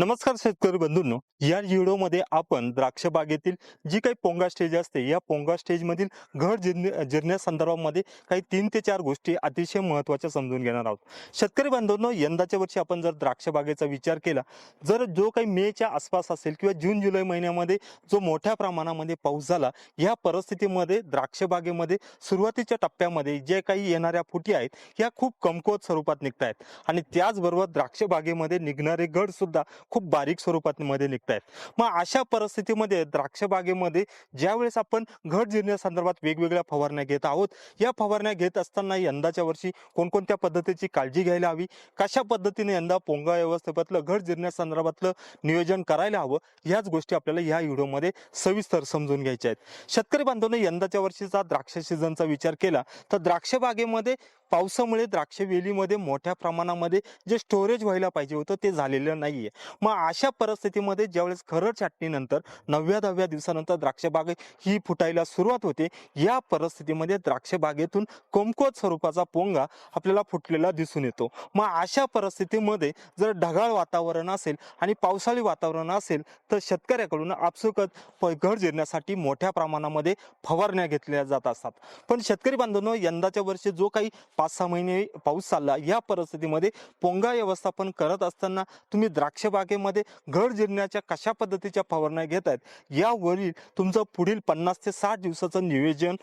नमस्कार शेतकरी बंधूंनो या व्हिडिओमध्ये आपण द्राक्ष बागेतील जी काही पोंगा स्टेज असते या पोंगा स्टेजमधील घर जिरण्या जिरण्यासंदर्भामध्ये काही तीन ते चार गोष्टी अतिशय महत्त्वाच्या समजून घेणार आहोत. शेतकरी बांधवांनो यंदाच्या वर्षी आपण जर द्राक्ष बागेचा विचार केला जर जो काही मेच्या आसपास असेल किंवा जून जुलै महिन्यामध्ये जो मोठ्या प्रमाणामध्ये पाऊस झाला या परिस्थितीमध्ये द्राक्ष बागेमध्ये सुरुवातीच्या टप्प्यामध्ये जे काही येणाऱ्या फुटी आहेत ह्या खूप कमकुवत स्वरूपात निघत आहेत आणि त्याचबरोबर द्राक्ष बागेमध्ये निघणारे गडसुद्धा खूप बारीक स्वरूपात मध्ये निघत आहेत मग अशा परिस्थितीमध्ये द्राक्ष बागेमध्ये ज्यावेळेस आपण घट जिरण्यासंदर्भात वेगवेगळ्या फवारण्या घेत आहोत या फवारण्या घेत असताना यंदाच्या वर्षी कोणकोणत्या पद्धतीची काळजी घ्यायला हवी? कशा पद्धतीने यंदा पोंगा व्यवस्थेपातलं घट जिरण्यासंदर्भातलं नियोजन करायला हवं? ह्याच गोष्टी आपल्याला या व्हिडिओमध्ये सविस्तर समजून घ्यायच्या आहेत. शेतकरी बांधवांनी यंदाच्या वर्षीचा द्राक्ष सीझनचा विचार केला तर द्राक्ष बागेमध्ये पावसामुळे द्राक्ष वेलीमध्ये मोठ्या प्रमाणामध्ये जे स्टोरेज व्हायला पाहिजे होतं ते झालेलं नाहीये. मग अशा परिस्थितीमध्ये ज्यावेळेस खरड छाटणीनंतर नवव्या दहाव्या दिवसानंतर द्राक्ष बाग ही फुटायला सुरुवात होते या परिस्थितीमध्ये द्राक्ष बागेतून कमकुवत स्वरूपाचा पोंगा आपल्याला फुटलेला दिसून येतो. मग अशा परिस्थितीमध्ये जर ढगाळ वातावरण असेल आणि पावसाळी वातावरण असेल तर शेतकऱ्याकडून आपसुकत प- घर जिरण्यासाठी मोठ्या प्रमाणामध्ये फवारण्या घेतल्या जात असतात. पण शेतकरी बांधवांनो यंदाच्या वर्षी जो काही पाच सहा महिने पाऊस चालला. या परिस्थितीमध्ये पोंगा व्यवस्थापन करत असताना तुम्ही द्राक्ष बागेमध्ये घड जिरण्याच्या कशा पद्धतीच्या फवारण्या घेत आहेत? यावरील तुमचं पुढील पन्नास ते साठ दिवसाचं नियोजन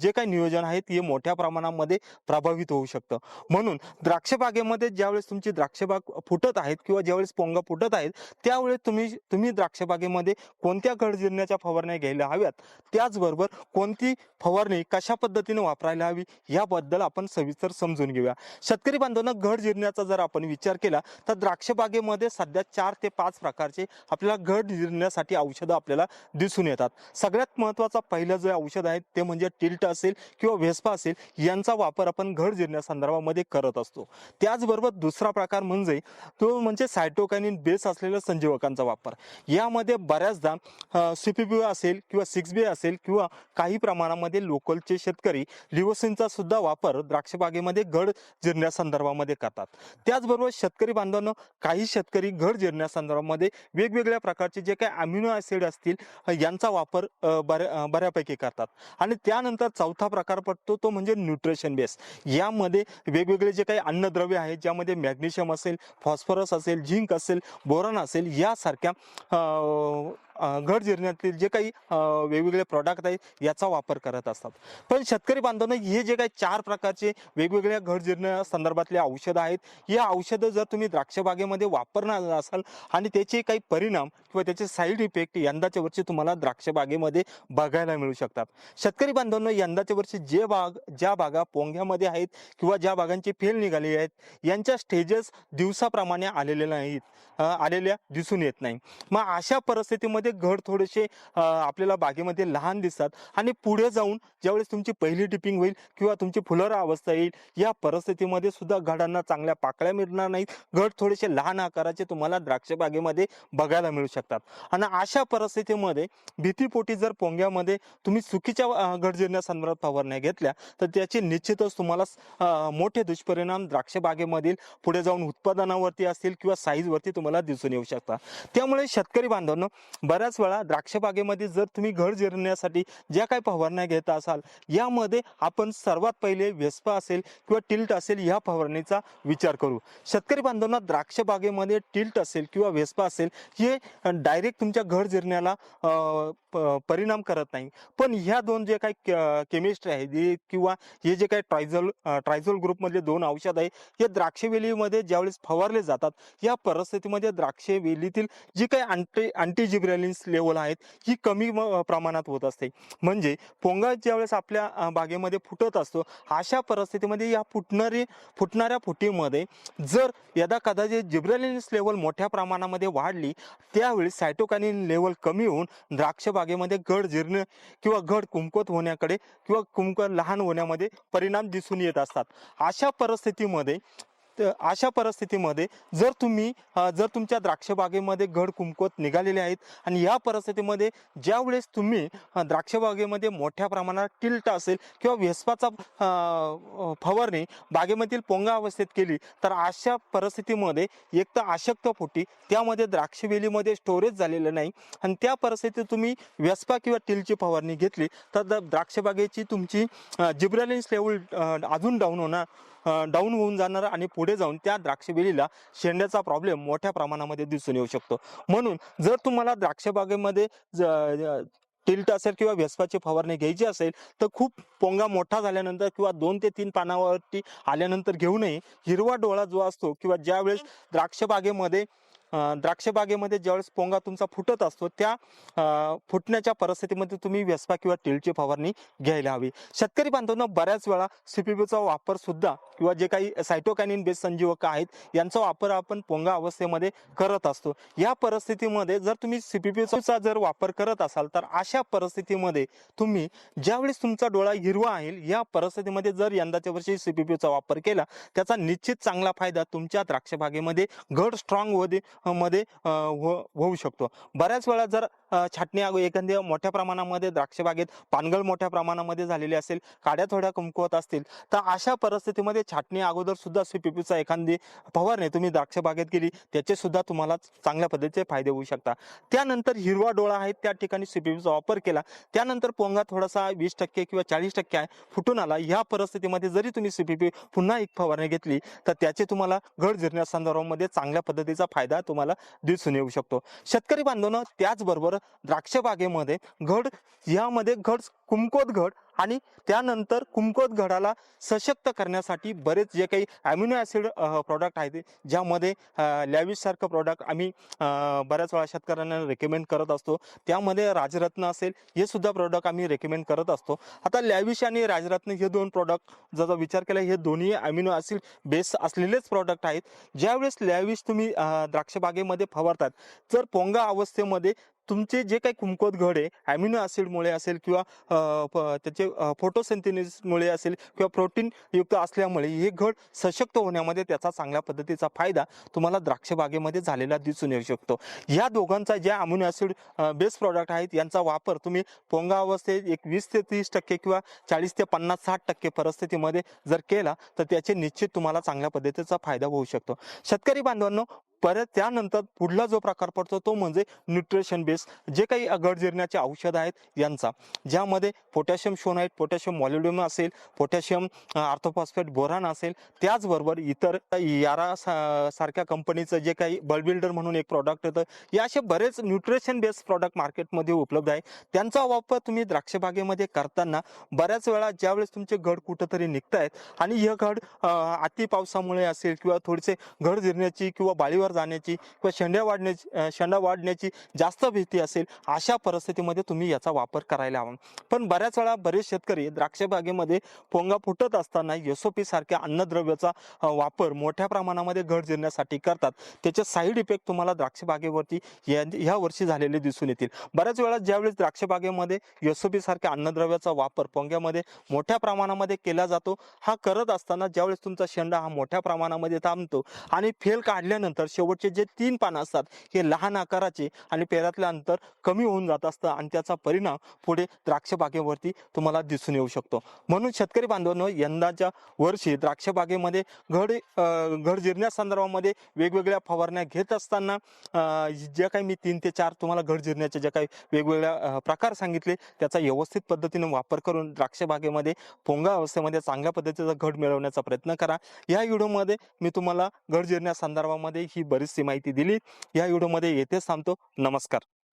जे काही नियोजन आहे ते मोठ्या प्रमाणामध्ये प्रभावित होऊ शकतं. म्हणून द्राक्ष बागेमध्ये ज्यावेळेस तुमची द्राक्षबाग फुटत आहेत किंवा ज्यावेळेस पोंगा फुटत आहेत त्यावेळेस तुम्ही तुम्ही द्राक्ष बागेमध्ये कोणत्या घड जिरण्याच्या फवारण्या घ्यायला हव्यात? त्याचबरोबर कोणती फवारणी कशा पद्धतीने वापरायला हवी? याबद्दल आपण सविस्तर समजून घेऊया. शेतकरी बांधवांना घड जिरण्याचा जर आपण विचार केला तर द्राक्ष बागेमध्ये सध्या चार ते पाच प्रकारचे आपल्याला घड जिरण्यासाठी औषधं आपल्याला दिसून येतात. सगळ्यात महत्त्वाचा पहिलं जे औषध आहे ते म्हणजे टिल्ट असेल किंवा व्हेस्पा असेल यांचा वापर आपण घड जिरण्यासंदर्भामध्ये करत असतो. त्याचबरोबर दुसरा प्रकार म्हणजे तो म्हणजे सायटोकॅनिन बेस असलेल्या संजीवकांचा वापर. यामध्ये बऱ्याचदा सीपीबी असेल किंवा सिक्स बी असेल किंवा काही प्रमाणामध्ये लोकलचे शेतकरी लिवोसिनचा सुद्धा वापर द्राक्ष बागेमध्ये घड जिरण्यासंदर्भामध्ये करतात. त्याचबरोबर शेतकरी बांधवांनो काही शेतकरी घड जिरण्यासंदर्भामध्ये वेगवेगळ्या प्रकारचे जे काही अमिनो ऍसिड असतील यांचा वापर बऱ्या बऱ्यापैकी करतात. आणि त्यानंतर चौथा प्रकार पडतो तो म्हणजे न्यूट्रिशन बेस. यामध्ये वेगवेगळे जे काही अन्नद्रव्य आहेत ज्यामध्ये मॅग्नेशियम असेल फॉस्फरस असेल झिंक असेल बोरॉन असेल यासारख्या घर जिरण्यातील जे काही वेगवेगळे प्रॉडक्ट आहेत याचा वापर करत असतात. पण शेतकरी बांधवांना हे जे काही चार प्रकारचे वेगवेगळ्या घड जिरण्या संदर्भातले औषधं आहेत या औषधं जर तुम्ही द्राक्षबागेमध्ये वापरणार असाल आणि त्याचे काही परिणाम किंवा त्याचे साईड इफेक्ट यंदाच्या वर्षी तुम्हाला द्राक्षबागेमध्ये बघायला मिळू शकतात. शेतकरी बांधवांनो यंदाच्या वर्षी जे बाग ज्या बागा पोंग्यामध्ये आहेत किंवा ज्या बागांची फेल निघाली आहेत यांच्या स्टेजेस दिवसाप्रमाणे आलेले नाहीत आलेल्या दिसून येत नाही. मग अशा परिस्थितीमध्ये घड थोडेसे आपल्याला बागेमध्ये लहान दिसतात. आणि पुढे जाऊन ज्यावेळेस तुमची पहिली टिपिंग होईल किंवा तुमची फुलर अवस्था येईल या परिस्थितीमध्ये सुद्धा घडांना चांगल्या पाकळ्या मिळणार नाहीत. घड थोडेसे लहान आकाराचे तुम्हाला द्राक्ष बागेमध्ये बघायला मिळू शकतात. आणि अशा परिस्थितीमध्ये भीतीपोटी जर पोंग्यामध्ये तुम्ही चुकीच्या अ, घड फवारण्या घेतल्या तर त्याचे निश्चितच तुम्हाला मोठे दुष्परिणाम द्राक्ष बागेमधील पुढे जाऊन उत्पादनावरती असतील किंवा साईजवरती तुम्हाला दिसून येऊ शकतात. त्यामुळे शेतकरी बांधवांनो बऱ्याच वेळा द्राक्षबागेमध्ये जर तुम्ही घड जिरण्यासाठी ज्या काही फवारण्या घेत असाल यामध्ये आपण सर्वात पहिले वेस्पा असेल किंवा टिल्ट असेल या फवारणीचा विचार करू. शेतकरी बांधवांना द्राक्षबागेमध्ये टिल्ट असेल किंवा वेस्पा असेल हे डायरेक्ट तुमच्या घड जिरण्याला परिणाम करत नाही. पण ह्या दोन जे काही केमिस्ट्री आहे किंवा हे जे काही ट्रायझोल ट्रायझोल ग्रुपमधले दोन औषध आहे हे द्राक्षवेलीमध्ये ज्यावेळेस फवारले जातात या परिस्थितीमध्ये द्राक्षवेलीतील जी काही अँटी अँटीजिब्रेलिन्स लेवल आहेत ही कमी प्रमाणात होत असते. म्हणजे पोंगा ज्यावेळेस आपल्या बागेमध्ये फुटत असतो अशा परिस्थितीमध्ये या फुटणारी फुटणाऱ्या फुटीमध्ये जर यदा कदाचित जिब्रेलिन्स लेवल मोठ्या प्रमाणामध्ये वाढली त्यावेळी सायटोकानिन लेवल कमी होऊन द्राक्ष बागेमध्ये गड जिरणे किंवा गड कुंकवत होण्याकडे किंवा कुंक लहान होण्यामध्ये परिणाम दिसून येत असतात. अशा परिस्थितीमध्ये तर अशा परिस्थितीमध्ये जर तुम्ही जर तुमच्या द्राक्ष बागेमध्ये घड निघालेले आहेत आणि या परिस्थितीमध्ये ज्यावेळेस तुम्ही द्राक्ष बागेमध्ये मोठ्या प्रमाणात टिल्ट असेल किंवा व्यस्पाचा फवारणी बागेमधील पोंगा अवस्थेत केली तर अशा परिस्थितीमध्ये एक तर अशक्त फुटी त्यामध्ये द्राक्षवेलीमध्ये स्टोरेज झालेलं नाही आणि त्या परिस्थितीत तुम्ही व्यस्पा किंवा टिलची फवारणी घेतली तर द्राक्षबागेची द्राक्ष बागेची तुमची जिब्रॅलिन्स लेवल अजून डाऊन होणार. डाऊन होऊन जाणार आणि पुढे जाऊन त्या द्राक्षबेलीला शेंड्याचा प्रॉब्लेम मोठ्या प्रमाणामध्ये दिसून येऊ शकतो. म्हणून जर तुम्हाला द्राक्ष बागेमध्ये टिल्ट असेल किंवा व्यस्पाची फवारणी घ्यायची असेल तर खूप पोंगा मोठा झाल्यानंतर किंवा दोन ते तीन पानावरती आल्यानंतर घेऊ नये. हिरवा डोळा जो असतो किंवा ज्यावेळेस द्राक्ष बागेमध्ये द्राक्ष बागेमध्ये ज्यावेळेस पोंगा तुमचा फुटत असतो त्या फुटण्याच्या परिस्थितीमध्ये तुम्ही व्यस्पा किंवा टिळची फवारणी घ्यायला हवी. शेतकरी बांधवांना बऱ्याच वेळा सीपीबीचा वापर सुद्धा किंवा जे काही सायटोकॅनिन बेस संजीवक आहेत यांचा वापर आपण पोंगा अवस्थेमध्ये करत असतो. या परिस्थितीमध्ये जर तुम्ही सीपीपीचा जर वापर करत असाल तर अशा परिस्थितीमध्ये तुम्ही ज्यावेळेस तुमचा डोळा हिरवा आहे या परिस्थितीमध्ये जर यंदाच्या वर्षी सीपीपीचा वापर केला त्याचा निश्चित चांगला फायदा तुमच्या द्राक्ष बागेमध्ये घड स्ट्रॉंग होते मध्ये हो- होऊ शकतो. बऱ्याच वेळा जर छाटणी एखाद्या मोठ्या प्रमाणामध्ये द्राक्ष बागेत पानगळ मोठ्या प्रमाणामध्ये झालेली असेल काड्या थोड्या कमकुवत असतील तर अशा परिस्थितीमध्ये छाटणी अगोदर सुद्धा सीपीपीचा एखादी फवारणी तुम्ही द्राक्ष बागेत केली त्याचे सुद्धा तुम्हाला चांगल्या पद्धतीचे फायदे होऊ शकतात. त्यानंतर हिरवा डोळा आहे त्या ठिकाणी सीपीपीचा वापर केला त्यानंतर पोंगा थोडासा वीस टक्के किंवा चाळीस टक्के आहे फुटून आला. या परिस्थितीमध्ये जरी तुम्ही सीपीपी पुन्हा एक फवारणी घेतली तर त्याचे तुम्हाला घड जिरण्यासंदर्भामध्ये चांगल्या पद्धतीचा फायदा तुम्हाला दिसून येऊ शकतो. शेतकरी बांधवांनो त्याचबरोबर द्राक्ष बागेमध्ये घड यामध्ये घड कुमकोत घड आणि त्यानंतर कुमकोत घडाला सशक्त करण्यासाठी बरेच जे काही अॅमिनो ॲसिड प्रॉडक्ट आहेत ज्यामध्ये लॅविशसारखं प्रॉडक्ट आम्ही बऱ्याच वेळा शेतकऱ्यांना रेकमेंड करत असतो. त्यामध्ये राजरत्न असेल हे सुद्धा प्रॉडक्ट आम्ही रेकमेंड करत असतो. आता लॅविश आणि राजरत्न हे दोन प्रॉडक्ट जर विचार केला हे दोन्ही अॅमिनो ॲसिड बेस असलेलेच प्रॉडक्ट आहेत. ज्यावेळेस लॅविश तुम्ही द्राक्षबागेमध्ये फवारतात जर पोंगा अवस्थेमध्ये तुमचे जे काही कुमकोत घड आहे अॅमिनो ॲसिडमुळे असेल किंवा त्याचे फोटोसेंथिनिसमुळे असेल किंवा प्रोटीन युक्त असल्यामुळे हे घड सशक्त होण्यामध्ये त्याचा चांगल्या पद्धतीचा फायदा तुम्हाला द्राक्ष बागेमध्ये झालेला दिसून येऊ शकतो. या दोघांचा ज्या अमिनो ॲसिड बेस प्रॉडक्ट आहेत यांचा वापर तुम्ही पोंगा अवस्थेत एक वीस ते तीस टक्के किंवा चाळीस ते पन्नास साठ टक्के परिस्थितीमध्ये जर केला तर त्याचे निश्चित तुम्हाला चांगल्या पद्धतीचा फायदा होऊ शकतो. शेतकरी बांधवांनो परत त्यानंतर पुढला जो प्रकार पडतो तो म्हणजे न्यूट्रिशन बेस जे काही गड जिरण्याचे औषध आहेत यांचा. ज्यामध्ये पोटॅशियम शोनाईट पोटॅशियम मॉलिडियम असेल पोटॅशियम आर्थोफॉस्फेट बोरान असेल त्याचबरोबर इतर यारा सा- सारख्या कंपनीचं जे काही बल्बिल्डर म्हणून एक प्रॉडक्ट येतं या असे बरेच न्यूट्रिशन बेस्ड प्रॉडक्ट मार्केटमध्ये उपलब्ध आहे. त्यांचा वापर तुम्ही द्राक्षबागेमध्ये करताना बऱ्याच वेळा ज्यावेळेस तुमचे घड कुठंतरी निघत आहेत आणि हे घड अति पावसामुळे असेल किंवा थोडेसे घड जिरण्याची किंवा बाळीवर जाण्याची किंवा शेंड्या वाढण्याची शेंडा वाढण्याची जास्त भीती असेल अशा परिस्थितीमध्ये तुम्ही याचा वापर करायला हवा. पण बऱ्याच वेळा बरेच शेतकरी द्राक्ष बागेमध्ये पोंगा फुटत असताना एसओपी सारख्या अन्नद्रव्याचा वापर मोठ्या प्रमाणामध्ये घड जिरण्यासाठी करतात. त्याचे साईड इफेक्ट तुम्हाला द्राक्ष बागेवरती या ह्या वर्षी झालेले दिसून येतील. बऱ्याच वेळा ज्यावेळेस द्राक्ष बागेमध्ये एसओपी सारख्या अन्नद्रव्याचा वापर पोंग्यामध्ये मोठ्या प्रमाणामध्ये केला जातो हा करत असताना ज्यावेळेस तुमचा शेंडा हा मोठ्या प्रमाणामध्ये थांबतो आणि फेल काढल्यानंतर शेवटचे जे तीन पानं असतात हे लहान आकाराचे आणि पेरातलं अंतर कमी होऊन जात असतं आणि त्याचा परिणाम पुढे द्राक्ष बागेवरती तुम्हाला दिसून येऊ शकतो. म्हणून शेतकरी बांधवांनो यंदाच्या वर्षी द्राक्ष बागेमध्ये घड घड जिरण्यासंदर्भामध्ये वेगवेगळ्या फवारण्या घेत असताना ज्या काही मी तीन ते चार तुम्हाला घड जिरण्याचे जे काही वेगवेगळ्या प्रकार सांगितले त्याचा व्यवस्थित पद्धतीने वापर करून द्राक्ष बागेमध्ये पोंगा अवस्थेमध्ये चांगल्या पद्धतीचा घड मिळवण्याचा प्रयत्न करा. या व्हिडिओमध्ये मी तुम्हाला घड जिरण्यासंदर्भामध्ये ही बरीचशी माहिती दिली. या व्हिडिओमध्ये येथेच थांबतो. नमस्कार.